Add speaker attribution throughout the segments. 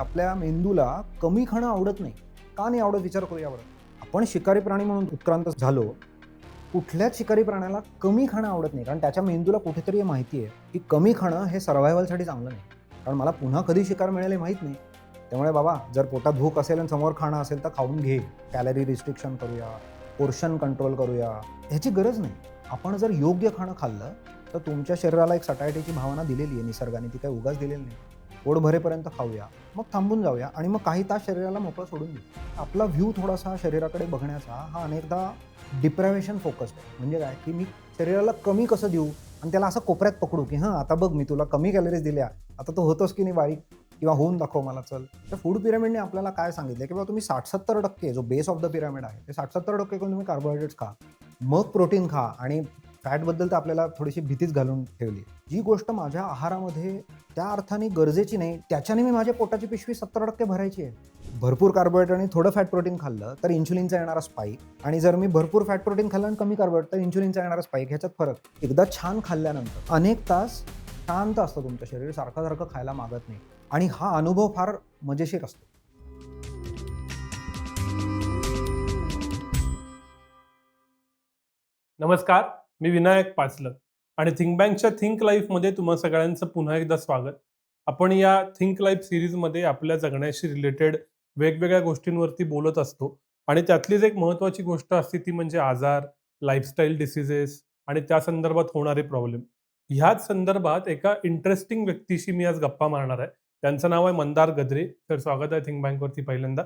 Speaker 1: आपल्या मेंदूला कमी खाणं आवडत नाही. का नाही आवडत? विचार करूया बरं. आपण शिकारी प्राणी म्हणून उत्क्रांत झालो कुठल्याच शिकारी प्राण्याला कमी खाणं आवडत नाही. कारण त्याच्या मेंदूला कुठेतरी हे माहिती आहे की कमी खाणं हे सर्व्हायवलसाठी चांगलं नाही. कारण मला पुन्हा कधी शिकार मिळेल हे माहीत नाही. त्यामुळे बाबा जर पोटात भूक असेल आणि समोर खाणं असेल तर खाऊन घे. कॅलरी रिस्ट्रिक्शन करूया पोर्शन कंट्रोल करूया. ह्याची गरज नाही. आपण जर योग्य खाणं खाल्लं तर तुमच्या शरीराला एक सटायटीची भावना दिलेली आहे निसर्गाने. ती काही उगाच दिलेली नाही. पोट भरेपर्यंत खाऊया. मग थांबून जाऊया आणि मग काही तास शरीराला मोकळं सोडून देऊ. आपला व्ह्यू थोडासा शरीराकडे बघण्याचा हा अनेकदा डिप्रायव्हेशन फोकस्ड आहे. म्हणजे काय? की मी शरीराला कमी कसं देऊ आणि त्याला असं कोपऱ्यात पकडू की हां आता बघ मी तुला कमी कॅलरीज दिल्या. आता तो होतोस की नाही बारीक? किंवा होऊन दाखव मला चल. तर फूड पिरामिडने आपल्याला काय सांगितलं की बाबा तुम्ही साठ सत्तर टक्के जो बेस ऑफ द पिरामिड आहे ते साठ सत्तर टक्के करून तुम्ही कार्बोहायड्रेट्स खा. मग प्रोटीन खा आणि फॅटबद्दल तर आपल्याला थोडीशी भीतीच घालून ठेवली. जी गोष्ट माझ्या आहारामध्ये त्या अर्थाने गरजेची नाही त्याच्याने मी माझ्या पोटाची पिशवी सत्तर टक्के भरायची आहे. भरपूर कार्बोहायड्रेट आणि थोडं फॅट प्रोटीन खाल्लं तर इन्शुलिनचा येणारा स्पाईक आणि जर मी भरपूर फॅट प्रोटीन खाल्लं आणि कमी कार्बोहायड्रेट तर इन्शुलिनचा येणारा स्पाईक ह्याच्यात फरक. एकदा छान खाल्ल्यानंतर अनेक तास शांत असतं तुमचं शरीर सारखं सारखं खायला मागत नाही. आणि हा अनुभव फार मजेशीर असतो.
Speaker 2: नमस्कार. मी विनायक पाचलक आणि थिंक बँकच्या थिंक लाईफमध्ये तुम्हा सगळ्यांचं पुन्हा एकदा स्वागत. आपण या थिंक लाईफ सिरीजमध्ये आपल्या जगण्याशी रिलेटेड वेगवेगळ्या गोष्टींवरती बोलत असतो. आणि त्यातलीच एक महत्त्वाची गोष्ट असते ती म्हणजे आजार लाईफस्टाईल डिसिजेस आणि त्या संदर्भात होणारे प्रॉब्लेम ह्याच संदर्भात एका इंटरेस्टिंग व्यक्तीशी मी आज गप्पा मारणार आहे. त्यांचं नाव आहे मंदार गद्रे. तर स्वागत आहे थिंक बँकवरती पहिल्यांदा.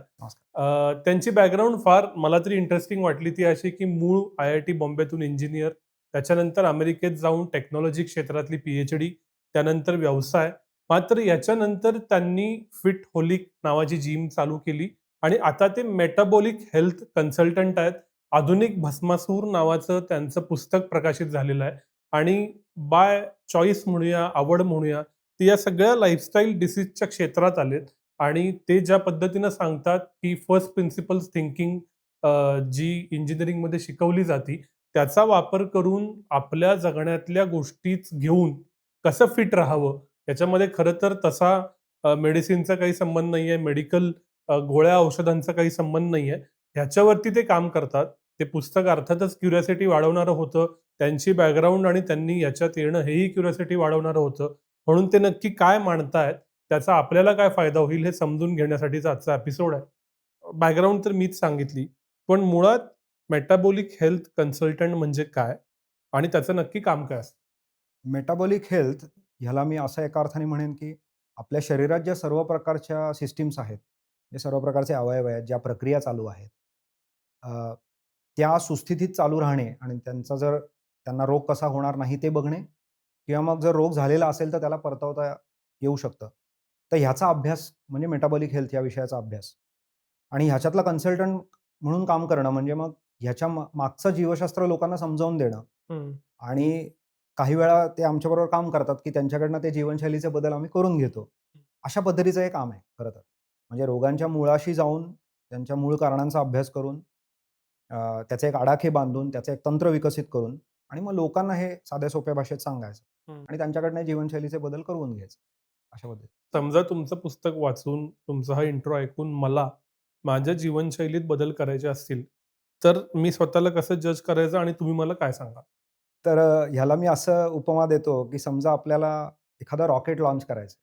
Speaker 2: त्यांची बॅकग्राऊंड फार मला तरी इंटरेस्टिंग वाटली ती अशी की मूळ आय आय टी बॉम्बेतून इंजिनियर त्याच्यानंतर अमेरिकेत जाऊन टेक्नॉलॉजी क्षेत्रातली पीएच डी त्यानंतर व्यवसाय. मात्र याच्यानंतर त्यांनी फिट होलिक नावाची जिम चालू केली आणि आता ते मेटाबॉलिक हेल्थ कन्सल्टंट आहेत. आधुनिक भस्मासूर नावाचं त्यांचं पुस्तक प्रकाशित झालेलं आहे. आणि बाय चॉईस म्हणूया आवड म्हणूया ते या सगळ्या लाईफस्टाईल डिसीजच्या क्षेत्रात आलेत. आणि ते ज्या पद्धतीनं सांगतात की फर्स्ट प्रिन्सिपल्स थिंकिंग जी इंजिनिअरिंगमध्ये शिकवली जाती त्याचा वापर करून आपल्या जगण्यातल्या गोष्टीच घेऊन कसं फिट राहावं? याच्यामध्ये खरं तर तसा मेडिसिनचा काही संबंध नाही आहे मेडिकल गोळ्या औषधांचा काही संबंध नाही आहे ह्याच्यावरती ते काम करतात. ते पुस्तक अर्थातच क्युरियासिटी वाढवणारं होतं. त्यांची बॅकग्राऊंड आणि त्यांनी याच्यात येणं हेही क्युरियासिटी वाढवणारं होतं. म्हणून ते नक्की काय मांडतायत त्याचा आपल्याला काय फायदा होईल हे समजून घेण्यासाठीचा आजचा एपिसोड आहे. बॅकग्राऊंड तर मीच सांगितली. पण मुळात मेटाबॉलिक हेल्थ कन्सल्टंट म्हणजे काय? आणि त्याचं नक्की काम काय असतं?
Speaker 1: मेटाबॉलिक हेल्थ ह्याला मी असं एका अर्थाने म्हणेन की आपल्या शरीरात ज्या सर्व प्रकारच्या सिस्टीम्स आहेत जे सर्व प्रकारचे अवयव आहेत ज्या प्रक्रिया चालू आहेत त्या सुस्थितीत चालू राहणे आणि त्यांचा जर त्यांना रोग कसा होणार नाही ते बघणे किंवा मग जर रोग झालेला असेल तर त्याला परतवता येऊ शकतं. तर ह्याचा अभ्यास म्हणजे मेटाबॉलिक हेल्थ या विषयाचा अभ्यास. आणि ह्याच्यातला कन्सल्टंट म्हणून काम करणं म्हणजे मग ह्याच्या मागचं जीवशास्त्र लोकांना समजावून देणं आणि काही वेळा ते आमच्याबरोबर काम करतात की त्यांच्याकडनं ते जीवनशैलीचे बदल आम्ही करून घेतो. अशा पद्धतीचं हे काम आहे खरं तर. म्हणजे रोगांच्या मुळाशी जाऊन त्यांच्या मूळ कारणांचा अभ्यास करून त्याचे एक आडाखे बांधून त्याचे एक तंत्र विकसित करून आणि मग लोकांना हे साध्या सोप्या भाषेत सांगायचं. आणि त्यांच्याकडनं जीवनशैलीचे बदल करून घ्यायचे. अशा पद्धती
Speaker 2: समजा तुमचं पुस्तक वाचून तुमचा हा इंट्रो ऐकून मला माझ्या जीवनशैलीत बदल करायचे असतील तर मी स्वतःला कसं जज करायचं आणि तुम्ही मला काय सांगा
Speaker 1: तर ह्याला मी असं उपमा देतो की समजा आपल्याला एखादा रॉकेट लॉन्च करायचं.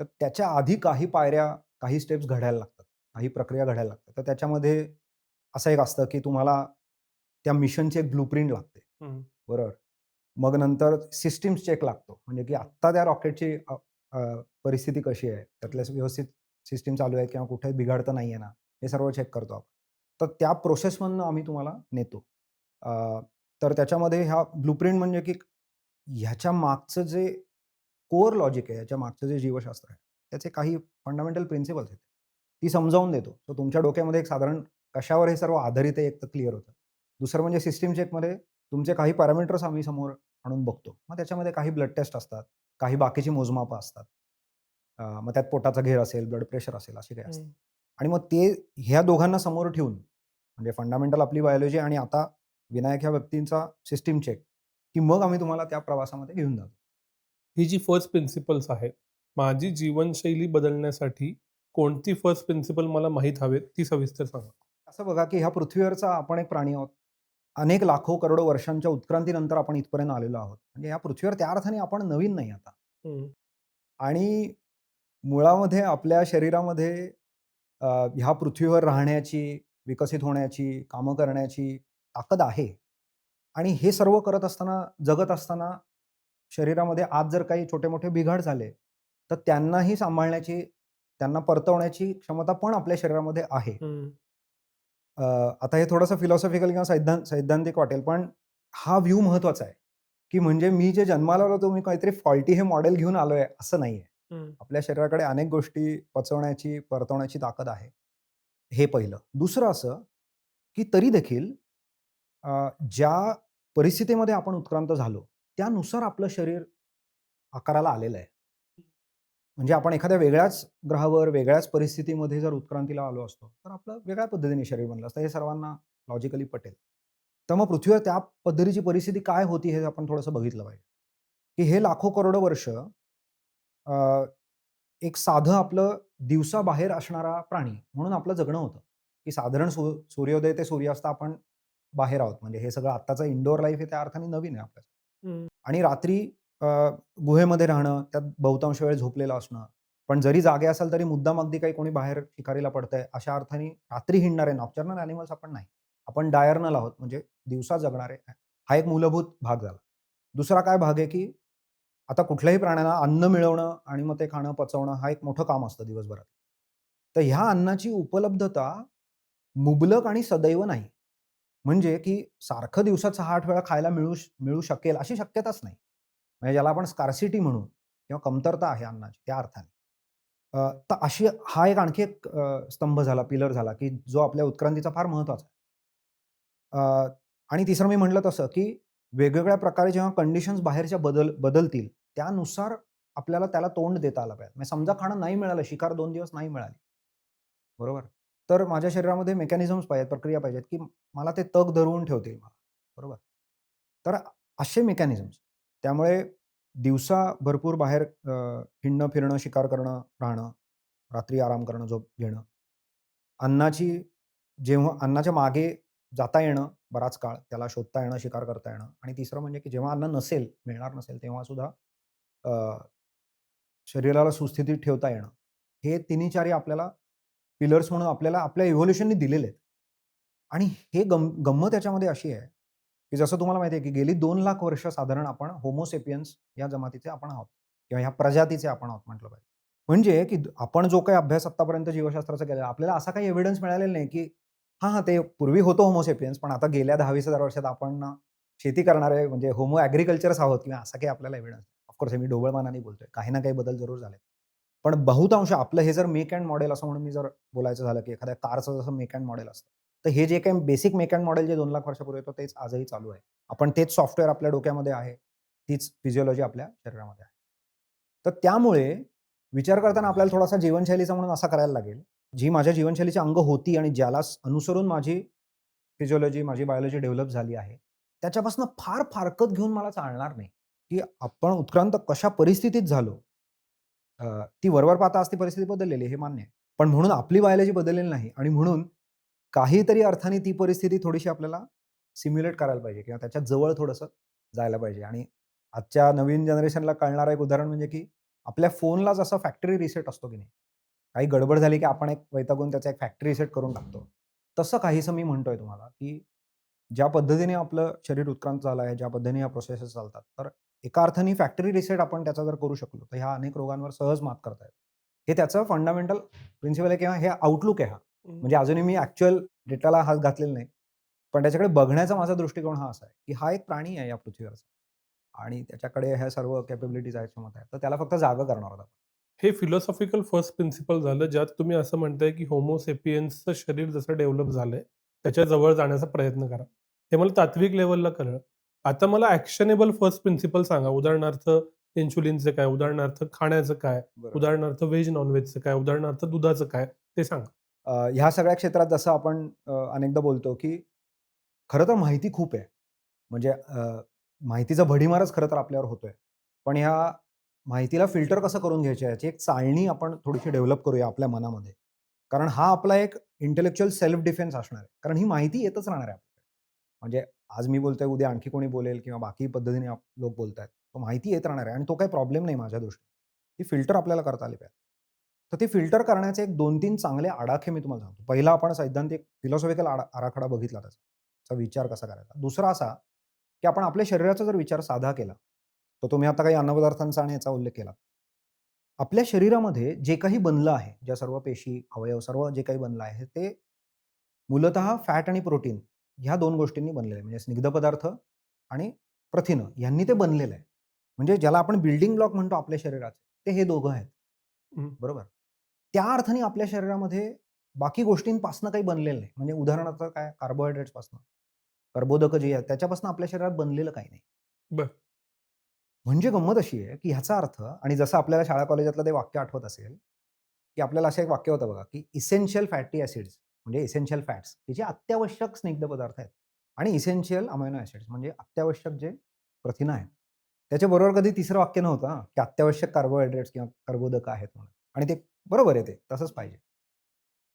Speaker 1: तर त्याच्या आधी काही पायऱ्या काही स्टेप्स घडायला लागतात काही प्रक्रिया घडायला लागतात. तर त्याच्यामध्ये असं एक असतं की तुम्हाला त्या मिशनची एक ब्लूप्रिंट लागते. बरोबर? मग नंतर सिस्टीम्स चेक लागतो. म्हणजे की आत्ता त्या रॉकेटची परिस्थिती कशी आहे? त्यातल्या व्यवस्थित सिस्टीम चालू आहे किंवा कुठे बिघाड तर नाही आहे ना? हे सर्व चेक करतो आपण. तर त्या प्रोसेसमधनं आम्ही तुम्हाला नेतो. तर त्याच्यामध्ये ह्या ब्लूप्रिंट म्हणजे की ह्याच्या मागचं जे कोअर लॉजिक आहे ह्याच्या मागचं जे जीवशास्त्र आहे त्याचे काही फंडामेंटल प्रिन्सिपल्स आहेत. ती समजावून देतो. सो तुमच्या डोक्यामध्ये एक साधारण कशावर हे सर्व आधारित आहे एक तर क्लिअर होतं. दुसरं म्हणजे सिस्टीम चेकमध्ये तुमचे काही पॅरामीटर्स आम्ही समोर आणून बघतो. मग त्याच्यामध्ये काही ब्लड टेस्ट असतात काही बाकीची मोजमापं असतात. मग त्यात पोटाचा घेर असेल ब्लड प्रेशर असेल असे काही असतात. आणि मग ते ह्या दोघांना समोर ठेवून म्हणजे फंडामेंटल आपली बायोलॉजी आणि आता विनायक ह्या व्यक्तींचा सिस्टीम चेक की मग आम्ही तुम्हाला त्या प्रवासामध्ये घेऊन जातो.
Speaker 2: ही जी फर्स्ट प्रिन्सिपल्स आहेत माझी जीवनशैली बदलण्यासाठी कोणती फर्स्ट प्रिन्सिपल मला माहीत हवेत ती सविस्तर सांगा.
Speaker 1: असं बघा की ह्या पृथ्वीवरचा आपण एक प्राणी आहोत. अनेक लाखो करोडो वर्षांच्या उत्क्रांतीनंतर आपण इथपर्यंत आलेलो आहोत. म्हणजे या पृथ्वीवर त्या अर्थाने आपण नवीन नाही आता. आणि मुळामध्ये आपल्या शरीरामध्ये ह्या पृथ्वीवर राहण्याची विकसित होण्याची कामं करण्याची ताकद आहे. आणि हे सर्व करत असताना जगत असताना शरीरामध्ये आज जर काही छोटे मोठे बिघाड झाले तर त्यांनाही सांभाळण्याची त्यांना परतवण्याची क्षमता पण आपल्या शरीरामध्ये आहे. आता हे थोडंसं फिलॉसॉफिकल किंवा सैद्धां सैद्धांतिक वाटेल पण हा व्ह्यू महत्त्वाचा आहे. की म्हणजे मी जे जन्माला आलो तो मी काहीतरी फॉल्टी हे मॉडेल घेऊन आलोय असं नाहीये. आपल्या शरीराकडे अनेक गोष्टी पचवण्याची परतवण्याची ताकद आहे. हे पहिलं. दुसरं असं की तरी देखील ज्या परिस्थितीमध्ये आपण उत्क्रांत झालो त्यानुसार आपलं शरीर आकाराला आलेलं आहे. म्हणजे आपण एखाद्या वेगळ्याच ग्रहावर वेगळ्याच परिस्थितीमध्ये जर उत्क्रांतीला आलो असतो तर आपलं वेगळ्या पद्धतीने शरीर बनलं असतं हे सर्वांना लॉजिकली पटेल. तर मग पृथ्वीवर त्या पद्धतीची परिस्थिती काय होती हे आपण थोडंसं बघितलं पाहिजे. की हे लाखो करोडो वर्ष एक साधं आपलं दिवसा बाहेर असणारा प्राणी म्हणून आपलं जगणं होतं. की साधारण सू सूर्योदय ते सूर्यास्त आपण बाहेर आहोत. म्हणजे हे सगळं आत्ताचं इंडोर लाईफ हे त्या अर्थाने नवीन आहे आपल्यासाठी
Speaker 2: हम्म.
Speaker 1: आणि रात्री गुहेमध्ये राहणं त्यात बहुतांश वेळ झोपलेलं असणं पण जरी जागे असाल तरी मुद्दाम अगदी काही कोणी बाहेर शिकारीला पडतंय अशा अर्थाने रात्री हिंडणारे नॉक्चर्नल अॅनिमल्स आपण नाही. आपण डायर्नल आहोत. म्हणजे दिवसा जगणारे. हा एक मूलभूत भाग झाला. दुसरा काय भाग आहे की आता कुठल्याही प्राण्याला अन्न मिळवणं आणि मग ते खाणं पचवणं हा एक मोठं काम असतं दिवसभरात. तर ह्या अन्नाची उपलब्धता मुबलक आणि सदैव नाही. म्हणजे की सारखं दिवसात सहा आठ वेळा खायला मिळू मिळू शकेल अशी शक्यताच नाही. म्हणजे ज्याला आपण स्कारसिटी म्हणू किंवा कमतरता आहे अन्नाची त्या अर्थाने. तर अशी हा एक आणखी एक स्तंभ झाला पिलर झाला की जो आपल्या उत्क्रांतीचा फार महत्त्वाचा आहे. आणि तिसरं मी म्हटलं तसं की वेगवेगळ्या प्रकारे जेव्हा कंडिशन्स बाहेरच्या बदल बदलतील त्यानुसार आपल्याला त्याला तोंड देता आलं पाहिजे. म्हणजे समजा खाणं नाही मिळालं शिकार दोन दिवस नाही मिळाली. बरोबर? तर माझ्या शरीरामध्ये मेकॅनिझम्स पाहिजेत प्रक्रिया पाहिजेत की मला ते तग धरून ठेवतील मला. बरोबर? तर असे मेकॅनिझम्स त्यामुळे दिवसा भरपूर बाहेर हिंडणं फिरणं शिकार करणं राहणं रात्री आराम करणं झोप घेणं. अन्नाची जेव्हा अन्नाच्या मागे जाता येणं बराच काळ त्याला शोधता येणं शिकार करता येणं. आणि तिसरं म्हणजे की जेव्हा अन्न नसेल मिळणार नसेल तेव्हा सुद्धा शरीराला सुस्थितीत ठेवता येणं. हे तिन्ही चारी आपल्याला पिलर्स म्हणून आपल्याला आपल्या इव्होल्युशननी दिलेले आहेत. आणि हे गम गंमत त्याच्यामध्ये अशी आहे की जसं तुम्हाला माहिती आहे की गेली दोन लाख वर्ष साधारण आपण होमोसेपियन्स या जमातीचे आपण आहोत. किंवा ह्या प्रजातीचे आपण आहोत म्हटलं पाहिजे. म्हणजे की आपण जो काही अभ्यास आतापर्यंत जीवशास्त्राचा केला आपल्याला असा काही एव्हिडन्स मिळालेला नाही की हां हां ते पूर्वी होतो होमोसेपियन्स पण आता गेल्या दहा वीस हजार वर्षात आपण शेती करणारे म्हणजे होमो ॲग्रिकल्चरच आहोत किंवा असा काही आपल्याला एव्हिडन्स ऑफकोर्स हे मी ढोबळमानाने बोलतोय. काही ना काही बदल जरूर झाले पण बहुतांश आपलं हे जर मेक अँड मॉडेल असं म्हणून मी जर बोलायचं झालं की एखाद्या कारचं जसं मेक अँड मॉडेल असतं तर हे जे काही बेसिक मेक अँड मॉडेल जे दोन लाख वर्षापूर्वी होतं तेच आजही चालू आहे. आपण तेच सॉफ्टवेअर आपल्या डोक्यामध्ये आहे तीच फिजिओलॉजी आपल्या शरीरामध्ये आहे. तर त्यामुळे विचार करताना आपल्याला थोडासा जीवनशैलीचा म्हणून असा करायला लागेल जी माझ्या जीवनशैलीची अंग होती आणि ज्याला अनुसरून माझी फिजिओलॉजी माझी बायोलॉजी डेव्हलप झाली आहे त्याच्यापासून फार फारकत घेऊन मला चालणार नाही. की आपण उत्क्रांत कशा परिस्थितीत झालो ती वरवर पाहता असती परिस्थिती बदललेली आहे, हे मान्य आहे. पण म्हणून आपली बायोलॉजी बदललेली नाही आणि म्हणून काहीतरी अर्थाने ती परिस्थिती थोडीशी आपल्याला सिम्युलेट करायला पाहिजे किंवा त्याच्याजवळ थोडंसं जायला पाहिजे. आणि आजच्या नवीन जनरेशनला कळणारं एक उदाहरण म्हणजे की आपल्या फोनला जसा फॅक्टरी रिसेट असतो की नाही. काही गडबड झाली की आपण एक वैतागून त्याचा एक फॅक्टरी रिसेट करून टाकतो. तसं काहीसं मी म्हणतोय तुम्हाला की ज्या पद्धतीने आपलं शरीर उत्क्रांत झालं आहे ज्या पद्धतीने ह्या प्रोसेसेस चालतात तर एका अर्थाने फॅक्टरी रिसेट आपण त्याचा जर करू शकलो तर ह्या अनेक रोगांवर सहज मात करता येतं हे त्याचं फंडामेंटल प्रिन्सिपल आहे किंवा हे आउटलुक आहे हा. म्हणजे अजूनही मी ऍक्च्युअल डेटाला हात घातलेला नाही पण त्याच्याकडे बघण्याचा माझा दृष्टिकोन हा असा आहे की हा एक प्राणी आहे या पृथ्वीवरचा. आणि त्याच्याकडे ह्या सर्व कॅपेबिलिटीज आहेत क्षमता आहेत तर त्याला फक्त जागा करणार होता
Speaker 2: हे फिलॉसॉफिकल फर्स्ट प्रिन्सिपल झालं ज्यात तुम्ही असं म्हणताय की होमोसेपियन्सचं शरीर जसं डेव्हलप झालंय त्याच्याजवळ जाण्याचा प्रयत्न करा. हे मला तात्विक लेवलला कळलं. आता मला ॲक्शनेबल फर्स्ट प्रिन्सिपल सांगा. उदाहरणार्थ इन्शुलिनचं काय? उदाहरणार्थ खाण्याचं काय? उदाहरणार्थ व्हेज नॉनव्हेजचं काय? उदाहरणार्थ दुधाचं काय? ते सांगा.
Speaker 1: ह्या सगळ्या क्षेत्रात जसं आपण अनेकदा बोलतो की खरं तर माहिती खूप आहे. म्हणजे माहितीचा भडीमारच खरं तर आपल्यावर होतोय. पण ह्या माहितीला फिल्टर कसं करून घ्यायचं याची एक चाळणी आपण थोडीशी डेव्हलप करूया आपल्या मनामध्ये. कारण हा आपला एक इंटेलेक्चुअल सेल्फ डिफेन्स असणार आहे. कारण ही माहिती येतच राहणार आहे आपल्याकडे. म्हणजे आज मी बोलतोय, उद्या आणखी कोणी बोलेल किंवा बाकी पद्धतीने लोक लोक बोलतायत. तो माहिती येत राहणार आहे आणि तो काही प्रॉब्लेम नाही माझ्या दृष्टीने. ती फिल्टर आपल्याला करता आली पाहिजे. तर ती फिल्टर करण्याचे एक 2-3 चांगले आडाखे मी तुम्हाला सांगतो. पहिला आपण सैद्धांतिक फिलॉसॉफिकल आडा आराखडा बघितला त्याचा विचार कसा करायचा. दुसरा असा, की आपण आपल्या शरीराचा जर विचार साधा केला, तर तुम्ही आता काही अन्नपदार्थांचा आणि याचा उल्लेख केला. आपल्या शरीरामध्ये जे काही बनलं आहे, ज्या सर्व पेशी, अवयव सर्व जे काही बनलं आहे, ते मूलतः फॅट आणि प्रोटीन ह्या 2 गोष्टींनी बनलेलं आहे. म्हणजे स्निग्ध पदार्थ आणि प्रथिनं ह्यांनी ते बनलेलं आहे. म्हणजे ज्याला आपण बिल्डिंग ब्लॉक म्हणतो आपल्या शरीराचे, ते हे दोघं आहेत. बरोबर. त्या अर्थाने आपल्या शरीरामध्ये बाकी गोष्टींपासनं काही बनलेलं नाही. म्हणजे उदाहरणार्थ काय कार्बोहायड्रेट्सपासनं. कर्बोदकं जी आहेत त्याच्यापासून आपल्या शरीरात बनलेलं काही नाही.
Speaker 2: बरं.
Speaker 1: म्हणजे गंमत अशी आहे, की ह्याचा अर्थ आणि जसं आपल्याला शाळा कॉलेजातलं ते वाक्य आठवत असेल, की आपल्याला असं एक वाक्य होतं बघा, की इसेन्शियल फॅटी ॲसिड्स म्हणजे इसेन्शियल फॅट्स हे जे अत्यावश्यक स्निग्ध पदार्थ आहेत आणि इसेन्शियल अमायनो ॲसिड्स म्हणजे अत्यावश्यक जे प्रथिनं आहेत. त्याच्याबरोबर कधी तिसरं वाक्य नव्हतं की अत्यावश्यक कार्बोहायड्रेट्स किंवा कर्बोदक आहेत म्हणून आणि ते बरोबर आहे ते, तसंच पाहिजे.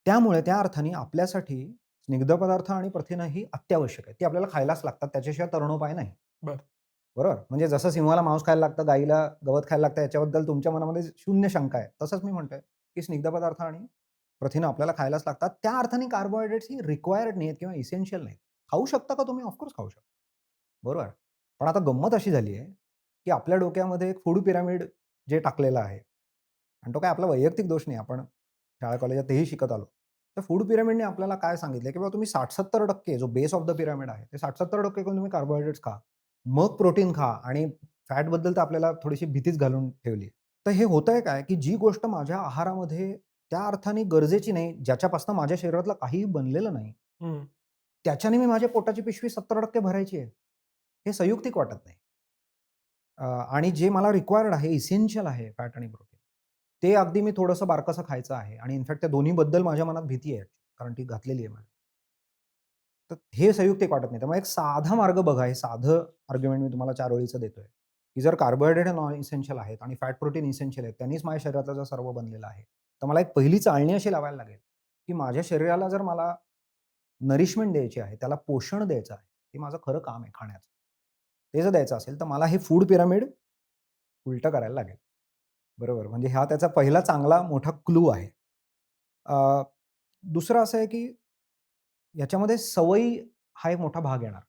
Speaker 1: त्यामुळे त्या अर्थाने आपल्यासाठी स्निग्ध पदार्थ आणि प्रथिनं ही अत्यावश्यक आहेत. ती आपल्याला खायलाच लागतात. त्याच्याशिवाय तरुणोपाय नाही.
Speaker 2: बरं.
Speaker 1: बरोबर. म्हणजे जसं सिंहाला मांस खायला लागतं, गाईला गवत खायला लागतं याच्याबद्दल तुमच्या मनामध्ये शून्य शंका आहे. तसंच मी म्हणतोय, की स्निग्ध पदार्थ आणि प्रथिनं आपल्याला खायलाच लागतात. त्या अर्थाने कार्बोहायड्रेट्स ही रिक्वायर्ड नाहीत किंवा इसेन्शियल नाहीत. खाऊ शकता का तुम्ही? ऑफकोर्स खाऊ शकता. बरोबर. पण आता गंमत अशी झाली आहे, की आपल्या डोक्यामध्ये एक फूड पिरॅमिड जे टाकलेलं आहे आणि तो काय आपला वैयक्तिक दोष नाही. आपण शाळा कॉलेजात तेही शिकत आलो. तर फूड पिरॅमिडने आपल्याला काय सांगितलंय, की बाबा तुम्ही 60-70% जो बेस ऑफ द पिरामिड आहे, ते 60-70% करून तुम्ही कार्बोहायड्रेट्स खा. मग प्रोटीन खा आणि फॅटबद्दल तर आपल्याला थोडीशी भीतीच घालून ठेवली आहे. तर हे होतंय काय, की जी गोष्ट माझ्या आहारामध्ये त्या अर्थाने गरजेची नाही, ज्याच्यापासून माझ्या शरीरातलं काहीही बनलेलं नाही. त्याच्याने मी माझ्या पोटाची पिशवी 70% भरायची आहे. हे संयुक्तिक वाटत नाही. अ, आणि जे मला रिक्वायर्ड आहे, इसेन्शियल आहे फॅट आणि प्रोटीन, ते अगदी मी थोडंसं बारकसं खायचं आहे आणि इनफॅक्ट त्या दोन्हीबद्दल माझ्या मनात भीती आहे. कारण ती घातलेली आहे माझ्या. तर हे संयुक्तिक वाटत नाही. त्यामुळे एक साधा मार्ग बघा, हे साधं आर्ग्युमेंट मी तुम्हाला चार ओळीचं देतोय, की जर कार्बोहायड्रेट हे नॉन इसेन्शियल आहेत आणि फॅट प्रोटीन इसेन्शियल आहेत, त्यांनीच माझ्या शरीरातला जर सर्व बनलेला आहे. तर मला एक पहिली चाळणी अशी लावायला लागेल, की माझ्या शरीराला जर मला नरिशमेंट द्यायची आहे, त्याला पोषण द्यायचं आहे, ते माझं खरं काम आहे खाण्याचं. ते जर द्यायचं असेल, तर मला हे फूड पिरॅमिड उलटं करायला लागेल. बरोबर. म्हणजे हा त्याचा पहिला चांगला मोठा क्लू आहे. दुसरं असं आहे, की याच्यामध्ये सवयी हा एक मोठा भाग येणार.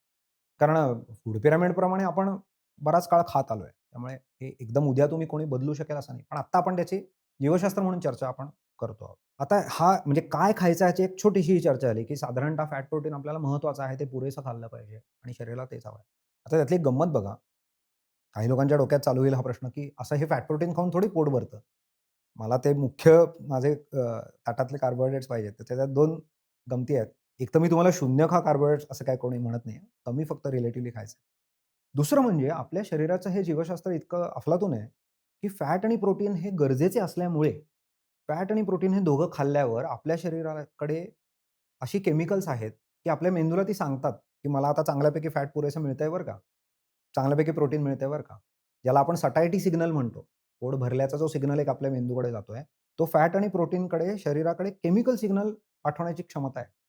Speaker 1: कारण फूड पिरामिडप्रमाणे आपण बराच काळ खात आलो आहे त्यामुळे हे एकदम उद्या तुम्ही कोणी बदलू शकेल असं नाही. पण आत्ता आपण त्याची जीवशास्त्र म्हणून चर्चा आपण करतो आहोत. आता हा म्हणजे काय खायचं याची एक छोटीशी चर्चा झाली, की साधारणतः फॅट प्रोटीन आपल्याला महत्त्वाचं आहे. ते पुरेसं खाल्लं पाहिजे आणि शरीराला तेच हवं आहे. आता त्यातली गंमत बघा. काही लोकांच्या डोक्यात चालू होईल हा प्रश्न, की असं हे फॅट प्रोटीन खाऊन थोडी पोट भरतं. मला ते मुख्य माझे ताटातले कार्बोहायड्रेट्स पाहिजेत. तर त्याच्यात दोन गमती आहेत. एक तर मी तुम्हाला शून्य खा कार्बोहायड्रेट्स असं काय कोणी म्हणत नाही. कमी फक्त रिलेटिव्हली खायचं. दुसरं म्हणजे आपल्या शरीराचं हे जीवशास्त्र इतकं अफलातून आहे, की फॅट आणि प्रोटीन हे गरजेचे असल्यामुळे फॅट आणि प्रोटीन हे दोघं खाल्ल्यावर आपल्या शरीराकडे अशी केमिकल्स आहेत, की आपल्या मेंदूला ती सांगतात, की मला आता चांगल्यापैकी फॅट पुरेसं मिळतंय बरं का. चांगल्यापैकी प्रोटीन मिळतंय बरं का. ज्याला आपण सटायटी सिग्नल म्हणतो. पोट भरल्याचा जो सिग्नल एक आपल्या मेंदूकडे जातोय, तो फॅट आणि प्रोटीनकडे शरीराकडे केमिकल सिग्नल पाठवण्याची क्षमता आहे.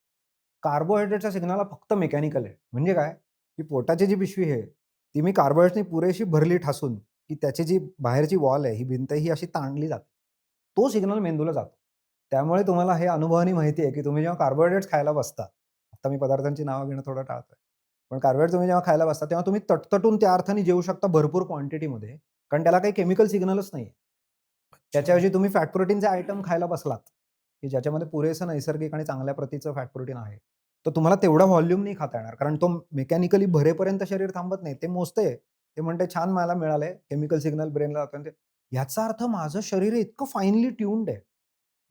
Speaker 1: कार्बोहायड्रेटचा सिग्नल हा फक्त मेकॅनिकल आहे. म्हणजे काय, की पोटाची जी पिशवी आहे, ती मी कार्बोहायड्रेटने पुरेशी भरली ठासून, की त्याची जी बाहेरची वॉल आहे, ही भिंत ही अशी ताणली जाते. तो सिग्नल मेंदूला जातो. त्यामुळे तुम्हाला हे अनुभवाने माहिती आहे, की तुम्ही जेव्हा कार्बोहायड्रेट्स खायला बसता, आता मी पदार्थांची नावं घेणं थोडं टाळतोय. पण कार्बोहायड्रेट तुम्ही जेव्हा खायला बसता, तेव्हा तुम्ही तटतटून त्या अर्थाने जेवू शकता भरपूर क्वांटिटीमध्ये. कारण त्याला काही केमिकल सिग्नलच नाहीये. त्याच्याऐवजी तुम्ही फॅट प्रोटीनचे आयटम खायला बसलात, की ज्याच्यामध्ये पुरेसं नैसर्गिक आणि चांगल्या प्रतीचं फॅट प्रोटीन आहे. तर तुम्हाला तेवढा व्हॉल्यूम नाही खाता येणार. कारण तो मेकॅनिकली भरेपर्यंत शरीर थांबत नाही. ते मोजते ते म्हणते छान मला मिळालंय. केमिकल सिग्नल ब्रेनला जातो याचा अर्थ माझं शरीर इतकं फाईनली ट्यून्ड आहे.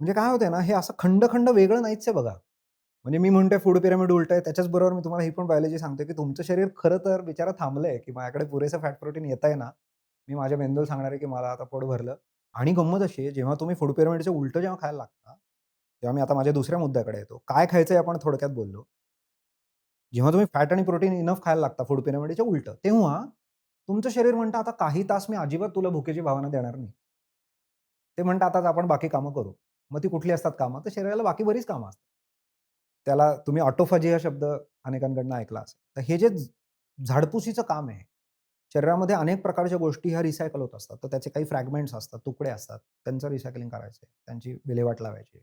Speaker 1: म्हणजे काय होतंय ना, हे असं खंड-खंड वेगळं नाहीच आहे बघा. म्हणजे मी म्हणतोय फूड पिरामिड उलट आहे. त्याच्याच बरोबर मी तुम्हाला ही पण बायोलॉजी सांगते की तुमचं शरीर खरं तर बिचारा थांबलंय, की माझ्याकडे पुरेसं फॅट प्रोटीन येतंय ना, मी माझ्या मेंदूला सांगणार आहे, की मला आता पोट भरलं. आणि गंमत अशी आहे, जेव्हा तुम्ही फूड पिरामिडचं उलटं जेव्हा खायला लागतं तेव्हा मी आता माझ्या दुसऱ्या मुद्द्याकडे येतो. काय खायचं आपण थोडक्यात बोललो. जेव्हा तुम्ही फॅट आणि प्रोटीन इनफ खायला लागता फूड पिरामिडच्या उलटं, तेव्हा तुमचं शरीर म्हणतं आता काही तास मी अजिबात तुला भुकेची भावना देणार नाही. ते म्हणतं आता आपण बाकी कामं करू. मग ती कुठली असतात कामं? तर शरीराला बाकी बरीच कामं असतात. त्याला तुम्ही ऑटोफॅजी हा शब्द अनेकांकडनं ऐकला असेल. तर हे जे झाडपुसीचं काम आहे, शरीरामध्ये अनेक प्रकारच्या गोष्टी ह्या रिसायकल होत असतात. तर त्याचे काही फ्रॅगमेंट्स असतात, तुकडे असतात. त्यांचं रिसायकलिंग करायचं आहे. त्यांची विल्हेवाट लावायची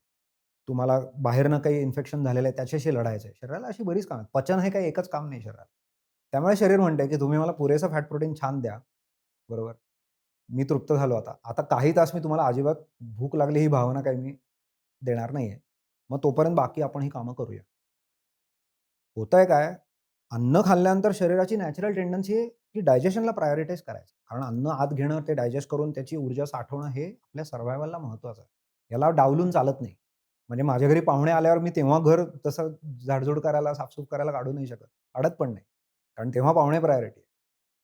Speaker 1: तुम्हाला बाहेरनं काही इन्फेक्शन झालेलं आहे त्याच्याशी लढायचं आहे. शरीराला अशी बरीच कामं आहेत. पचन हे काही एकच काम नाही शरीराला. त्यामुळे शरीर म्हणते की तुम्ही मला पुरेसं फॅट प्रोटीन छान द्या. बरोबर. मी तृप्त झालो आता. आता काही तास मी तुम्हाला अजिबात भूक लागली ही भावना काही मी देणार नाहीये. मग तोपर्यंत बाकी आपण ही कामं करूया. होतंय काय? अन्न खाल्ल्यानंतर शरीराची नॅचरल टेंडन्सी आहे, की डायजेशनला प्रायोरिटाईज करायचं. कारण अन्न आत घेणं, ते डायजेस्ट करून त्याची ऊर्जा साठवणं हे आपल्या सर्वायवलला महत्त्वाचं आहे. याला डावलून चालत नाही. म्हणजे माझ्या घरी पाहुणे आल्यावर मी तेव्हा घर तसं झाडझूड करायला, साफसूफ करायला काढू नाही शकत. अडत पण नाही. कारण तेव्हा पाहुणे प्रायोरिटी आहे.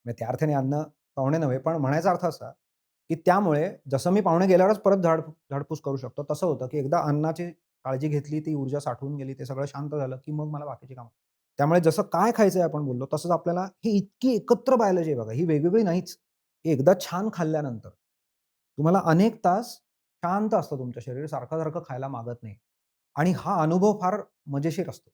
Speaker 1: म्हणजे त्या अर्थाने अन्न पाहुणे नव्हे, पण म्हणायचा अर्थ असा, की त्यामुळे जसं मी पाहुणे गेल्यावरच परत झाड झाडपूस करू शकतो. तसं होतं, की एकदा अन्नाची काळजी घेतली, ती ऊर्जा साठवून गेली, ते सगळं शांत झालं, की मग मला बाकीची कामं. त्यामुळे जसं काय खायचंय आपण बोललो, तसंच आपल्याला ही इतकी एकत्र बायोलॉजी आहे बघा, ही वेगवेगळी नाहीच. एकदा छान खाल्ल्यानंतर तुम्हाला अनेक तास शांत असतं तुमचं शरीर, सारखं-सारखं खायला मागत नाही. आणि हा अनुभव फार मजेशीर असतो.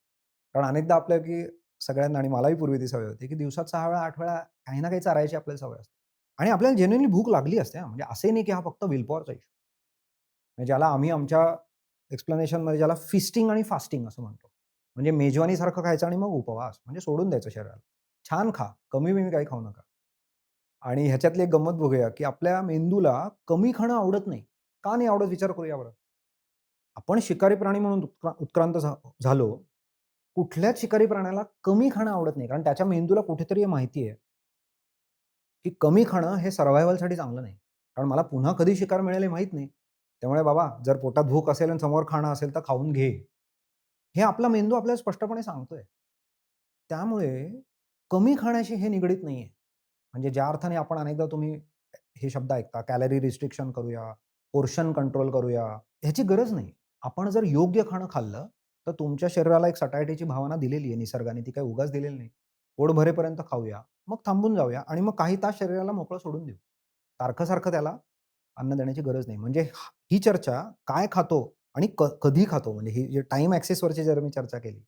Speaker 1: कारण अनेकदा आपल्या की सगळ्यांना आणि मलाही पूर्वी ती सवय होती, की दिवसात सहा वेळा, आठ वेळा काही ना काही चारायची आपल्याला सवय असते. आणि आपल्याला जेन्युनली भूक लागली असते म्हणजे असे नाही, की हा फक्त विल पॉवरचा इश्यू. म्हणजे ज्याला आम्ही आमच्या एक्सप्लेनेशनमध्ये ज्याला फिस्टिंग आणि फास्टिंग असं म्हणतो. म्हणजे मेजवानीसारखं खायचं आणि मग उपवास. म्हणजे सोडून द्यायचं शरीराला. छान खा, कमी-बिमी काही खाऊ नका. आणि ह्याच्यातली एक गंमत बघूया, की आपल्या मेंदूला कमी खाणं आवडत नाही. का नाही आवडत विचार करूया बरं. आपण शिकारी प्राणी म्हणून उत्क्रांत झालो. कुठल्याच शिकारी प्राण्याला कमी खाणं आवडत नाही. कारण त्याच्या मेंदूला कुठेतरी हे माहिती आहे. की कमी खाणं हे सर्व्हायव्हलसाठी चांगलं नाही. कारण मला पुन्हा कधी शिकार मिळेल हे माहीत नाही. त्यामुळे बाबा जर पोटात भूक असेल आणि समोर खाणं असेल तर खाऊन घे. हे आपला मेंदू आपल्याला स्पष्टपणे सांगतोय. त्यामुळे कमी खाण्याशी हे निगडीत नाहीये. म्हणजे ज्या अर्थाने आपण अनेकदा तुम्ही हे शब्द ऐकता, कॅलरी रिस्ट्रिक्शन करूया, पोर्शन कंट्रोल करूया, ह्याची गरज नाही. आपण जर योग्य खाणं खाल्लं, तर तुमच्या शरीराला एक सटायटीची भावना दिलेली आहे निसर्गाने, ती काही उगाच दिलेली नाही. पोट भरेपर्यंत खाऊया, मग थांबून जाऊया आणि मग काही तास शरीराला मोकळं सोडून देऊ. सारखं-सारखं त्याला अन्न देण्याची गरज नाही. म्हणजे ही चर्चा काय खातो आणि क कधी खातो म्हणजे ही जे टाईम ॲक्सेसवरची जर मी चर्चा केली,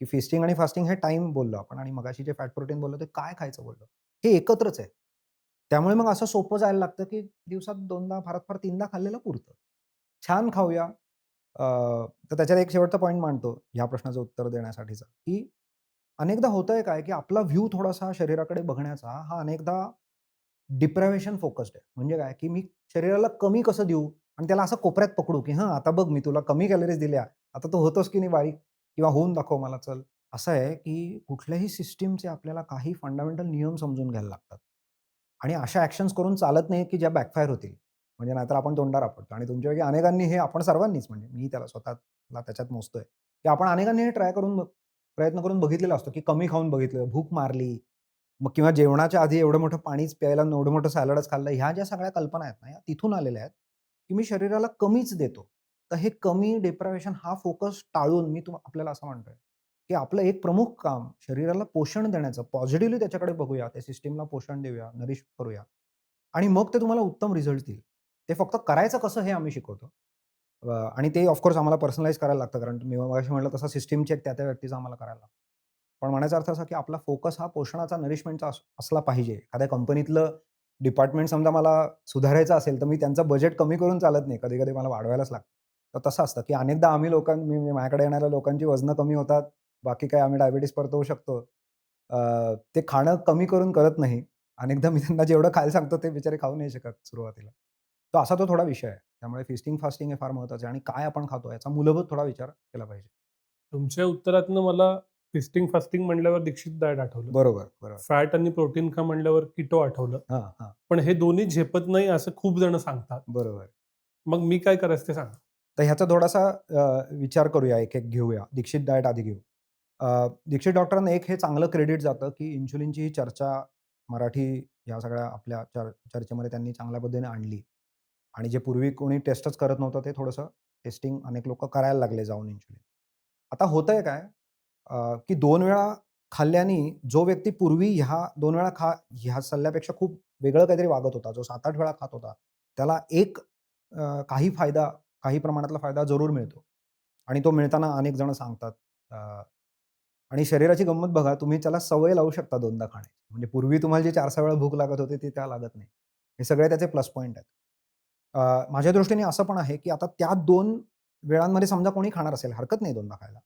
Speaker 1: की फीस्टिंग आणि फास्टिंग हे टाईम बोललो आपण आणि मगाशी जे फॅट प्रोटीन बोललो ते काय खायचं बोललो. हे एकत्रच आहे. त्यामुळे मग असं सोपं जायला लागतं, की दिवसात दोनदा फारात फार तीनदा खाल्लेलं पुरतं. छान खाऊया. तर त्याच्यात एक शेवटचा पॉईंट मांडतो ह्या प्रश्नाचं उत्तर देण्यासाठीचा, की अनेकदा होतंय काय, की आपला व्ह्यू थोडासा शरीराकडे बघण्याचा हा अनेकदा डिप्रायव्हेशन फोकस्ड आहे. म्हणजे काय, की मी शरीराला कमी कसं देऊ आणि त्याला असं कोपऱ्यात पकडू, की हां आता बघ मी तुला कमी कॅलरीज दिल्या. आता तो होतोस की नाही बारीक किंवा होऊन दाखव मला चल." असं आहे, की कुठल्याही सिस्टीमचे आपल्याला काही फंडामेंटल नियम समजून घ्यायला लागतात. आणि अशा ॲक्शन्स करून चालत नाही, की ज्या बॅकफायर होतील. म्हणजे नाहीतर आपण तोंडार आपटतो आणि तुमच्यापैकी अनेकांनी हे आपण सर्वांनीच म्हणजे मी त्याला स्वतःला त्याच्यात मोजतोय, की आपण अनेकांनी हे ट्राय करून बघ प्रयत्न करून बघितलेला असतो, की कमी खाऊन बघितलं, भूक मारली. मग किंवा जेवणाच्या आधी एवढं मोठं पाणीच प्यायला एवढं मोठं सॅलडच खाल्लं. ह्या ज्या सगळ्या कल्पना आहेत ना, या तिथून आलेल्या आहेत, की मी शरीराला कमीच देतो. तर हे कमी डिप्रायव्हेशन हा फोकस टाळून मी तुम आपल्याला असं म्हणतोय, की आपलं एक प्रमुख काम शरीराला पोषण देण्याचं, पॉझिटिव्हली त्याच्याकडे बघूया, त्या सिस्टीमला पोषण देऊया, नरिश करूया आणि मग ते तुम्हाला उत्तम रिझल्ट देईल. ते फक्त करायचं कसं हे आम्ही शिकवतो. आणि ते ऑफकोर्स आम्हाला पर्सनलाइज करायला लागतं. कारण मी मगाशी म्हटलं तसं सिस्टीम चेक त्या-त्या व्यक्तीचा आम्हाला करायला लागतो. पण म्हणायचा अर्थ असा, की आपला फोकस हा पोषणाचा, नरिशमेंटचा अस असला पाहिजे. एखाद्या कंपनीतलं डिपार्टमेंट समजा मला सुधारायचं असेल, तर मी त्यांचं बजेट कमी करून चालत नाही. कधी-कधी मला वाढवायलाच लागतं. तर तसं असतं, की अनेकदा आम्ही लोकांनी मी माझ्याकडे येणाऱ्या लोकांची वजनं कमी होतात. बाकी काही आम्ही डायबिटीज परतवू शकतो. अ, ते खाणं कमी करून करत नाही. अनेकदा मी त्यांना जेवढं खायला सांगतो ते बिचारे खाऊ नाही शकत सुरुवातीला. तर असा तो थोडा विषय आहे. त्यामुळे फीस्टिंग, फास्टिंग हे फार महत्त्वाचं आहे आणि काय आपण खातो याचा मूलभूत थोडा विचार केला पाहिजे.
Speaker 2: तुमच्या उत्तरातनं मला फीस्टिंग, फास्टिंग म्हणल्यावर दीक्षित डाएट आठवलं.
Speaker 1: बरोबर, बरोबर.
Speaker 2: फॅट आणि प्रोटीन खा म्हणल्यावर कीटो आठवलं.
Speaker 1: हां, हां.
Speaker 2: पण हे दोन्ही झेपत नाही असं खूप जण सांगतात.
Speaker 1: बरोबर.
Speaker 2: मग मी काय करायचं ते सांगा?
Speaker 1: तर ह्याचा थोडासा अ, विचार करूया, एक-एक घेऊया. दीक्षित डाएट आधी घेऊ. अ, दीक्षित डॉक्टरांना एक हे चांगलं क्रेडिट जातं, की इन्शुलिनची ही चर्चा मराठी ह्या सगळ्या आपल्या चर चर्चेमध्ये त्यांनी चांगल्या पद्धतीने आणली. आणि जे पूर्वी कोणी टेस्टच करत नव्हतं, ते थोडंसं टेस्टिंग अनेक लोकं करायला लागले जाऊन इन्शुलिन. आता होतंय काय, अ, की 2 वेळा खाल्ल्याने जो व्यक्ती पूर्वी ह्या 2 वेळा खा ह्या सल्ल्यापेक्षा खूप वेगळं काहीतरी वागत होता, जो 7-8 वेळा खात होता, त्याला एक अ, काही फायदा, काही प्रमाणातला फायदा जरूर मिळतो आणि तो मिळताना अनेक जण सांगतात. अ, आणि शरीराची गंमत बघा, तुम्ही त्याला सवय लावू शकता दोनदा खाण्याची. म्हणजे पूर्वी तुम्हाला जे चार सहा वेळा भूक लागत होती, ती त्या लागत नाही. हे सगळे त्याचे प्लस पॉईंट आहेत. माझ्या दृष्टीने असं पण आहे, की आता त्या दोन वेळांमध्ये समजा कोणी खाणार असेल, हरकत नाही दोनदा खायला.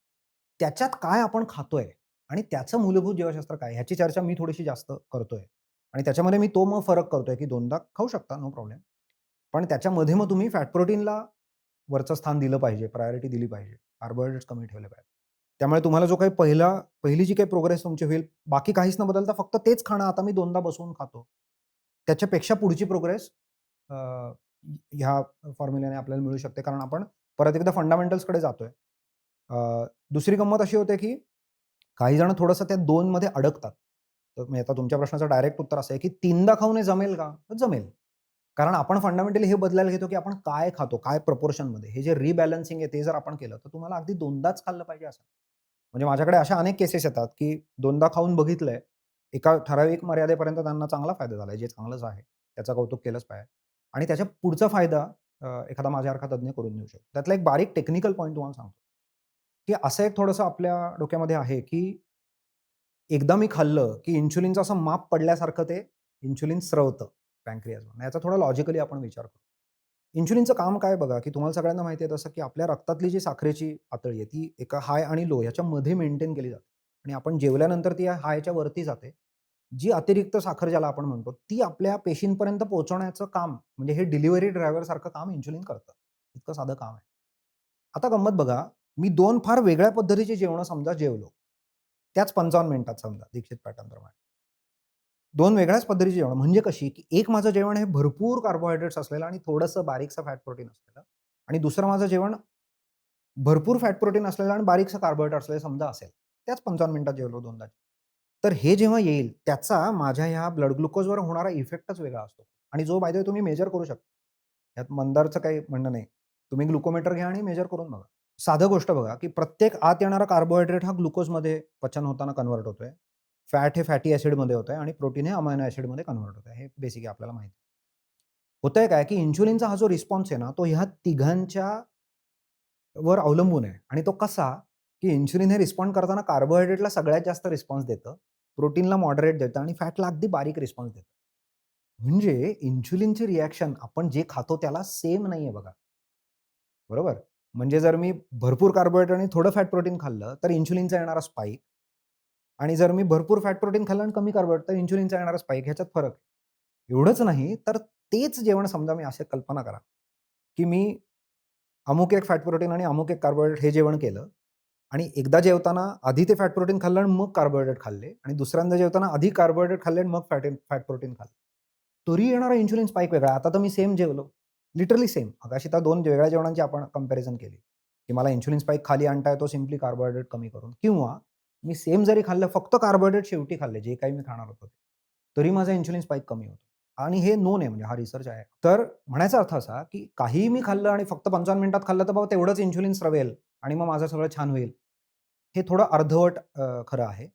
Speaker 1: त्याच्यात काय आपण खातोय आणि त्याचं मूलभूत जीवशास्त्र काय ह्याची चर्चा मी थोडीशी जास्त करतोय आणि त्याच्यामध्ये मी तो मग फरक करतोय, की दोनदा खाऊ शकता, नो प्रॉब्लेम. पण त्याच्यामध्ये मग तुम्ही फॅट प्रोटीनला वरचं स्थान दिलं पाहिजे, प्रायोरिटी दिली पाहिजे. कार्बोहायड्रेट्स कमी ठेवले पाहिजे त्यामुळे तुम्हाला जो काही पहिला पहिली जी काही प्रोग्रेस तुमची होईल, बाकी काहीच न बदलता फक्त तेच खाणं आता मी दोनदा बसवून खातो. त्याच्यापेक्षा पुढची प्रोग्रेस ह्या फॉर्म्युल्याने आपल्याला मिळू शकते. कारण आपण परत एकदा फंडामेंटल्सकडे जातोय. दुसरी गंमत अशी होते, की काही जण थोडंसं त्या दोनमध्ये अडकतात. तर मी आता तुमच्या प्रश्नाचं डायरेक्ट उत्तर असं आहे, की तीनदा खाऊन हे जमेल का? तर जमेल. कारण आपण फंडामेंटली हे बदलायला घेतो, की आपण काय खातो, काय प्रपोर्शनमध्ये. हे जे रिबॅलन्सिंग आहे, ते जर आपण केलं, तर तुम्हाला अगदी दोनदाच खाल्लं पाहिजे असं. म्हणजे माझ्याकडे अशा अनेक केसेस येतात, की दोनदा खाऊन बघितलंय. एका ठराविक मर्यादेपर्यंत त्यांना चांगला फायदा झालाय, जे चांगलंच आहे. त्याचं कौतुक केलंच पाहिजे. आणि त्याच्या पुढचा फायदा एखादा माझ्यासारखा तज्ञ करून देऊ शकतो. त्यातला एक बारीक टेक्निकल पॉईंट तुम्हाला सांगतो, की असं एक थोडंसं आपल्या डोक्यामध्ये आहे, की एकदा मी खाल्लं, की इन्शुलिनचं असं माप पडल्यासारखं ते इन्शुलिन स्रवतं पॅनक्रियाजमधनं. याचा थोडा लॉजिकली आपण विचार करू. इन्शुलिनचं काम काय बघा, की तुम्हाला सगळ्यांना माहिती आहे तसं, की आपल्या रक्तातली जी साखरेची पातळी आहे, ती एका हाय आणि लो ह्याच्यामध्ये मेंटेन केली जाते आणि आपण जेवल्यानंतर ती हायच्या वरती जाते. जी अतिरिक्त साखर ज्याला आपण म्हणतो, ती आपल्या पेशींपर्यंत पोहोचवण्याचं काम म्हणजे हे डिलिव्हरी ड्रायव्हरसारखं काम इन्शुलिन करतं. इतकं साधं काम आहे. आता गंमत बघा, मी दोन फार वेगळ्या पद्धतीची जेवणं समजा जेवलो. त्याच 55 मिनिटात समजा दीक्षित पॅटर्नप्रमाणे. दोन वेगळ्याच पद्धतीचे जेवण म्हणजे कशी, की एक माझं जेवण हे भरपूर कार्बोहायड्रेट्स असलेलं आणि थोडंसं बारीकसं फॅट प्रोटीन असलेलं आणि दुसरं माझं जेवण भरपूर फॅट प्रोटीन असलेलं आणि बारीकसं कार्बोहायड्रेट असलेलं समजा असेल. त्याच 55 मिनिटात जेवलो दोनदा. तर हे जेव्हा येईल, त्याचा माझ्या ह्या ब्लड ग्लुकोजवर होणारा इफेक्टच वेगळा असतो आणि जो बाय तुम्ही मेजर करू शकता. यात मंदारचं काही म्हणणं नाही. तुम्ही ग्लुकोमीटर घ्या आणि मेजर करून बघा. साधं गोष्ट बघा, की प्रत्येक आत येणारा कार्बोहायड्रेट हा ग्लुकोजमध्ये पचन होताना कन्व्हर्ट होतोय. फॅट हे फॅटी ॲसिडमध्ये आहे आणि प्रोटीन हे अमायनो ॲसिडमध्ये कन्व्हर्ट आहे हे बेसिक आपल्याला माहिती आहे. होतंय काय, की इन्शुलिनचा हा जो रिस्पॉन्स आहे ना, तो ह्या तिघांच्या वर अवलंबून आहे आणि तो कसा, की इन्शुलिन हे रिस्पॉन्ड करताना कार्बोहायड्रेटला सगळ्यात जास्त रिस्पॉन्स देतं. प्रोटीनला मॉडरेट देतं आणि फॅटला अगदी बारीक रिस्पॉन्स देतं. म्हणजे इन्शुलिनची रिॲक्शन आपण जे खातो त्याला सेम नाही आहे बघा. बरोबर? म्हणजे जर मी भरपूर कार्बोहायड्रेट आणि थोडं फॅट प्रोटीन खाल्लं, तर इन्शुलिनचा येणारा स्पाईक आणि जर मी भरपूर फॅट प्रोटीन खाल्लं आणि कमी कार्बोहायड्रेट, तर इन्शुलिनचा येणारा स्पाईक ह्याच्यात फरक आहे. एवढंच नाही, तर तेच जेवण समजा मी अशी कल्पना करा, की मी अमुक एक फॅट प्रोटीन आणि अमुक एक कार्बोहायड्रेट हे जेवण केलं आणि एकदा जेवताना आधी ते फॅट प्रोटीन खाल्लं आणि मग कार्बोहायड्रेट खाल्ले आणि दुसऱ्यांदा जेवताना आधी कार्बोहायड्रेट खाल्ले आणि मग फॅट फॅट प्रोटीन खाल्लं. तरी येणारा इन्शुलिन स्पाईक वेगळा. आता तर मी सेम जेवलो. Literally same. मगाशी तर दोन वेगळ्या जेवणांची आपण कंपॅरिझन केली, की मला इन्शुलिन स्पाईक खाली आणता येतो सिम्पली कार्बोहायड्रेट कमी करून किंवा मी सेम जरी खाल्लं, फक्त कार्बोहायड्रेट शेवटी खाल्ले, जे काही मी खाणार होतो. तरी माझा इन्शुलिन स्पाईक कमी होतो आणि हे नोन आहे म्हणजे हा रिसर्च आहे. तर म्हणायचा अर्थ असा, की काहीही मी खाल्लं आणि फक्त 55 मिनिटात खाल्लं, तर बाबा तेवढंच इन्शुलिन स्रवेल आणि मग माझं सगळं छान होईल. हे थोडं अर्धवट खरं आहे.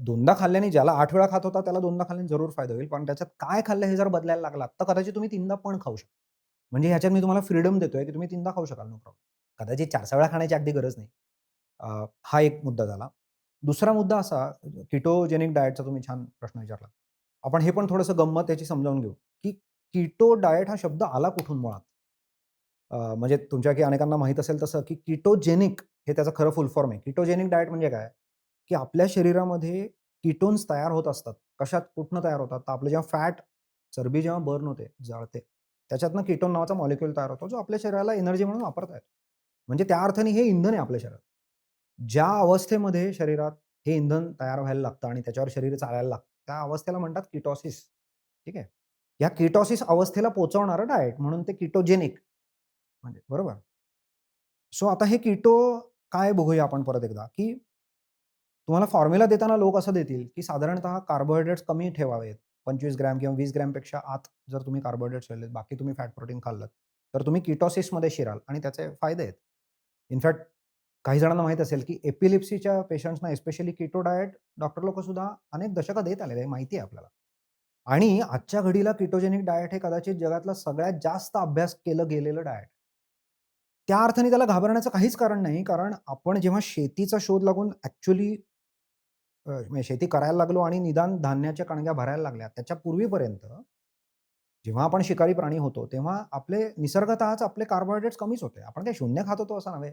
Speaker 1: दोनदा खाल्ल्याने ज्याला आठ वेळा खात होता, त्याला दोनदा खाल्ल्याने जरूर फायदा होईल. पण त्याच्यात काय खाल्लं हे जर बदलायला लागला तर कदाचित तुम्ही तीनदा पण खाऊ शकता. म्हणजे ह्याच्यात मी तुम्हाला फ्रीडम देतोय, की तुम्ही तीनदा खाऊ शकाल, नो प्रॉब्लेम. कदाचित 4-6 वेळा खाण्याची अगदी गरज नाही. हा एक मुद्दा झाला. दुसरा मुद्दा असा, किटोजेनिक डाएटचा तुम्ही छान प्रश्न विचारला. आपण हे पण थोडंसं गंमत याची समजावून घेऊ, की किटो डाएट हा शब्द आला कुठून मुळात? म्हणजे तुमच्या की अनेकांना माहीत असेल तसं, की किटोजेनिक हे त्याचं खरं फुल फॉर्म आहे. किटोजेनिक डाएट म्हणजे काय? की आपल्या शरीरामध्ये कीटोन्स तयार होत असतात. कशात कुठनं तयार होतात? तर आपलं जेव्हा फॅट, चरबी जेव्हा बर्न होते, जळते, त्याच्यातनं किटोन नावाचा मॉलिक्युल तयार होतो, जो आपल्या शरीराला एनर्जी म्हणून वापरता येतो. म्हणजे त्या अर्थाने हे इंधन आहे आपल्या शरीरात. ज्या अवस्थेमध्ये शरीरात हे इंधन तयार व्हायला लागतं आणि त्याच्यावर शरीर चालायला लागतं, त्या अवस्थेला म्हणतात किटॉसिस ठीक आहे? या कीटोसिस अवस्थेला पोचवणारं डाएट म्हणून ते किटोजेनिक म्हणजे बरोबर? सो आता हे किटो काय बघूया आपण परत एकदा, की तुम्हाला फॉर्म्युला देताना लोक असं देतील, की साधारणतः कार्बोहायड्रेट्स कमी ठेवावेत. 25 ग्रॅम किंवा वीस ग्रॅमपेक्षा आत जर तुम्ही कार्बोहायड्रेट्स ठेवलेत, बाकी तुम्ही फॅट प्रोटीन खाल्लत, तर तुम्ही किटॉसिसमध्ये शिराल आणि त्याचे फायदे आहेत. इनफॅक्ट काही जणांना माहीत असेल, की एपिलिप्सीच्या पेशंट्सना स्पेशली किटो डायट डॉक्टर लोक सुद्धा अनेक दशकं देत आलेले आहे, माहिती आहे आपल्याला. आणि आजच्या घडीला किटोजेनिक डायट हे कदाचित जगातला सगळ्यात जास्त अभ्यास केलं गेलेलं डायट. त्या अर्थाने त्याला घाबरण्याचं काहीच कारण नाही. कारण आपण जेव्हा शेतीचा शोध लागून ॲक्च्युली म्हणजे शेती करायला लागलो आणि निदान धान्याच्या कणग्या भरायला लागल्या. त्याच्या पूर्वीपर्यंत जेव्हा आपण शिकारी प्राणी होतो, तेव्हा आपले निसर्गतःच आपले कार्बोहायड्रेट्स कमीच होते. आपण काही शून्य खात होतो असं नव्हे.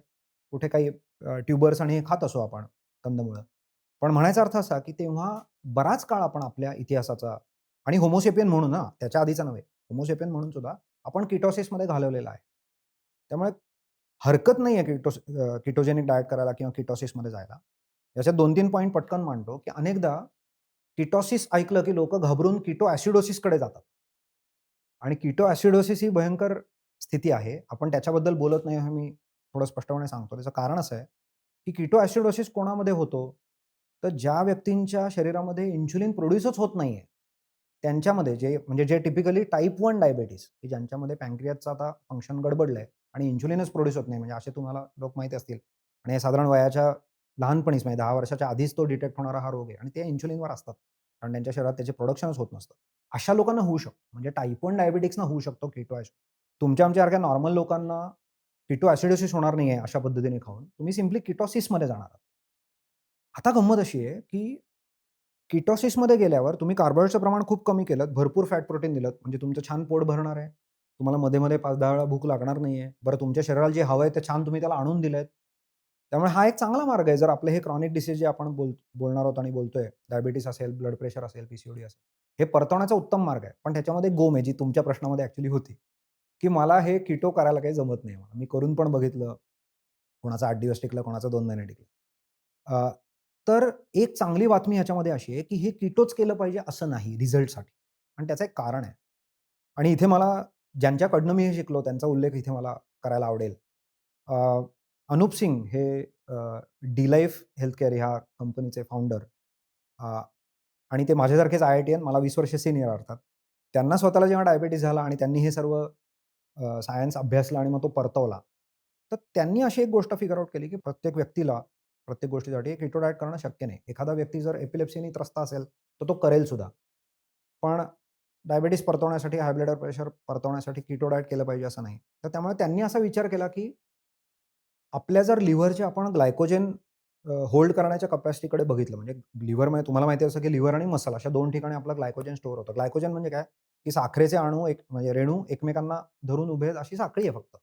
Speaker 1: कुठे काही ट्युबर्स ट्यूबर्स आणि हे खात असू आपण कंदमुळं. पण म्हणायचा अर्थ असा, की तेव्हा बराच काळ आपण आपल्या इतिहासाचा आणि होमोसेपियन म्हणून ना त्याच्या आधीचा नव्हे. होमोसेपियन म्हणून सुद्धा आपण किटोसिसमध्ये घालवलेला आहे. त्यामुळे हरकत नाही आहे किटोस किटोजेनिक डाएट डायट करायला किंवा किटोसिसमध्ये जायला. याच्यात दोन तीन पॉईंट पटकन मांडतो, की अनेकदा किटोसिस ऐकलं, की लोक घाबरून किटो ॲसिडोसिसकडे जातात. आणि किटो ॲसिडोसिस ही भयंकर स्थिती आहे. आपण त्याच्याबद्दल बोलत नाही हे मी थोडं स्पष्टपणे सांगतो. त्याचं कारण असं आहे, की किटो ॲसिडोसिस कोणामध्ये होतो? तर ज्या व्यक्तींच्या शरीरामध्ये इन्शुलिन प्रोड्यूसच होत नाहीये. त्यांच्यामध्ये जे म्हणजे जे टिपिकली टाईप वन डायबेटीस की ज्यांच्यामध्ये पॅन्क्रियाचं आता फंक्शन गडबडलंय आणि इन्शुलिनच प्रोड्यूस होत नाही. म्हणजे असे तुम्हाला लोक माहिती असतील आणि हे साधारण वयाच्या लहानपणीच म्हणजे दहा वर्षाच्या आधीच तो डिटेक्ट होणारा हा रोग आहे आणि ते इन्शुलिनवर असतात. कारण त्यांच्या शरीरात त्याचे प्रोडक्शनच होत नसतं. अशा लोकांना होऊ शकतो. म्हणजे टाईप वन डायबेटिक्सना होऊ शकतो किटो ॲसिड. तुमच्या आमच्यासारख्या नॉर्मल लोकांना किटो ॲसिडोसिस होणार नाहीये अशा पद्धतीने खाऊन. तुम्ही सिम्पली कीटोसिसमध्ये जाणार आहात. आता गंमत अशी आहे, की कीटोसिसमध्ये गेल्यावर तुम्ही कार्बोहायड्रेटचं प्रमाण खूप कमी केलत, भरपूर फॅट प्रोटीन दिलत, म्हणजे तुमचं छान पोट भरणार आहे. तुम्हाला मध्ये-मध्ये 5-10 वेळा भूक लागणार नाहीये. बरं तुमच्या शरीराला जे हवं आहे ते छान तुम्ही त्याला आणून दिलंत. त्यामुळे हा एक चांगला मार्ग आहे. जर आपले हे क्रॉनिक डिसीज जे आपण बोल बोलणार आहोत आणि बोलतोय, डायबिटीस असेल, ब्लड प्रेशर असेल, पीसीओडी असेल, हे परतवण्याचा उत्तम मार्ग आहे. पण त्याच्यामध्ये गोम आहे, जी तुमच्या प्रश्नामध्ये ॲक्चुअली होती, की मला हे किटो करायला काही जमत नाही मला. मी करून पण बघितलं. कोणाचा आठ दिवस टिकलं, कोणाचा दोन महिने टिकलं. तर एक चांगली बातमी ह्याच्यामध्ये अशी आहे, की हे किटोच केलं पाहिजे असं नाही रिझल्टसाठी आणि त्याचं एक कारण आहे. आणि इथे मला ज्यांच्याकडनं मी हे शिकलो त्यांचा उल्लेख इथे मला करायला आवडेल. अनुप सिंग हे डीलाईफ हेल्थकेअर ह्या कंपनीचे फाउंडर आणि ते माझ्यासारखेच आय-आय-टी-एन मला वीस वर्ष सीनियर अर्थात. त्यांना स्वतःला जेव्हा डायबेटीस झाला आणि त्यांनी हे सर्व सायन्स अभ्यासला आणि मग तो परतवला. तर त्यांनी अशी एक गोष्ट फिगर आउट केली, की प्रत्येक व्यक्तीला प्रत्येक गोष्टीसाठी एक डायट करणं शक्य नाही. एखादा व्यक्ती जर एपिलेप्सीने त्रस्त असेल, तर तो करेल सुद्धा. पण डायबिटीज परतवण्यासाठी, हाय ब्लड प्रेशर परतवण्यासाठी कीटो केलं पाहिजे असं नाही. तर त्यामुळे त्यांनी असा विचार केला, की आपल्या जर लिव्हरचे आपण ग्लायकोजेन होल्ड करण्याच्या कपॅसिटीकडे बघितलं म्हणजे लिव्हरमध्ये तुम्हाला माहिती असं की लिव्हर आणि मसल अशा दोन ठिकाणी आपलं ग्लायकोजेन स्टोअर होतं. ग्लायकोजेन म्हणजे काय? की साखरेचे अणू एक म्हणजे रेणू एकमेकांना धरून उभे आहेत अशी साखळी आहे फक्त.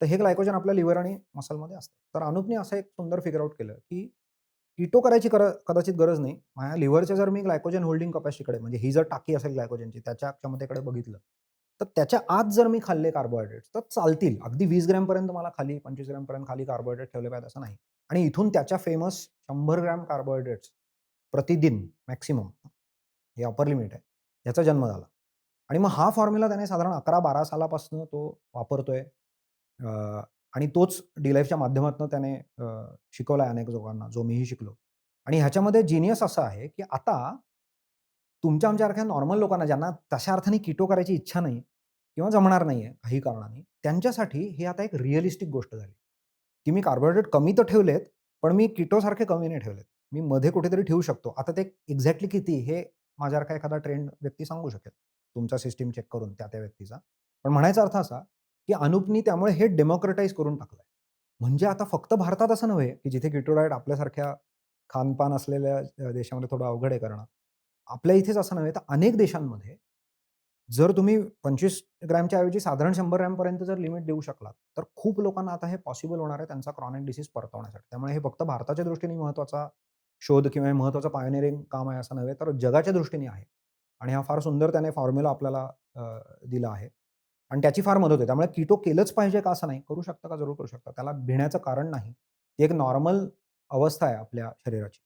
Speaker 1: तर हे ग्लायकोजेन आपल्या लिव्हर आणि मसलमध्ये असतं. तर अनुपने असं एक सुंदर फिगर आउट केलं, की किटो करायची कर कदाचित गरज नाही. माझ्या लिव्हरच्या जर मी ग्लायकोजन होल्डिंग कपॅसिटीकडे म्हणजे ही जर टाकी असेल ग्लायकोजनची त्याच्या क्षमतेकडे बघितलं, तर त्याच्या आत जर मी खाल्ले कार्बोहायड्रेट्स तर चालतील. अगदी वीस ग्रॅमपर्यंत मला खाली 25 ग्रॅमपर्यंत खाली कार्बोहायड्रेट ठेवले पाहिजे असं नाही. आणि इथून त्याच्या फेमस शंभर ग्रॅम कार्बोहायड्रेट्स प्रतिदिन मॅक्सिमम हे अपर लिमिट आहे. याचा जन्म झाला. आणि मग हा फॉर्म्युला त्याने साधारण 11-12 सालापासून तो वापरतोय. आणि तोच डी-लाईफच्या माध्यमातून त्याने शिकवलाय अनेक लोकांना, जो मीही शिकलो. आणि ह्याच्यामध्ये जिनियस असं आहे, की आता तुमच्या आमच्यासारख्या नॉर्मल लोकांना ज्यांना तशा अर्थाने किटो करायची इच्छा नाही किंवा जमणार नाहीये काही कारणाने, त्यांच्यासाठी ही आता एक रिअलिस्टिक गोष्ट झाली, की मी कार्बोहायड्रेट कमी तर ठेवलेत, पण मी किटोसारखे कमी नाही ठेवलेत. मी मध्ये कुठेतरी ठेवू शकतो. आता ते एक्झॅक्टली किती हे माझ्यासारखा एखादा ट्रेंड व्यक्ती सांगू शकेल. तुमचा सिस्टीम चेक करून त्या-त्या व्यक्तीचा. पण म्हणायचा अर्थ असा, की अनुपनी त्यामुळे हे डेमोक्रेटाईज करून टाकलंय. म्हणजे आता फक्त भारतात असं नव्हे, की जिथे कीटो आपल्यासारख्या खानपान असलेल्या देशामध्ये थोडं अवघड आहे करणं. आपल्या इथेच असं नव्हे तर अनेक देशांमध्ये जर तुम्ही 25 ग्रॅमच्या ऐवजी साधारण शंभर ग्रॅमपर्यंत जर लिमिट देऊ शकलात, तर खूप लोकांना आता हे पॉसिबल होणार आहे त्यांचा क्रॉनिक डिसीज परतवण्यासाठी. त्यामुळे हे फक्त भारताच्या दृष्टीने महत्त्वाचा शोध किंवा हे महत्त्वाचं पायोनिअरिंग काम आहे असं नव्हे, तर जगाच्या दृष्टीने आहे. आणि हा फार सुंदर त्याने फॉर्म्युला आपल्याला दिला आहे. आणि त्याची फार मदत होते. त्यामुळे किटो केलंच पाहिजे का असं नाही. करू शकता का? जरूर करू शकता. त्याला भिण्याचं कारण नाही. ती एक नॉर्मल अवस्था आहे आपल्या शरीराची.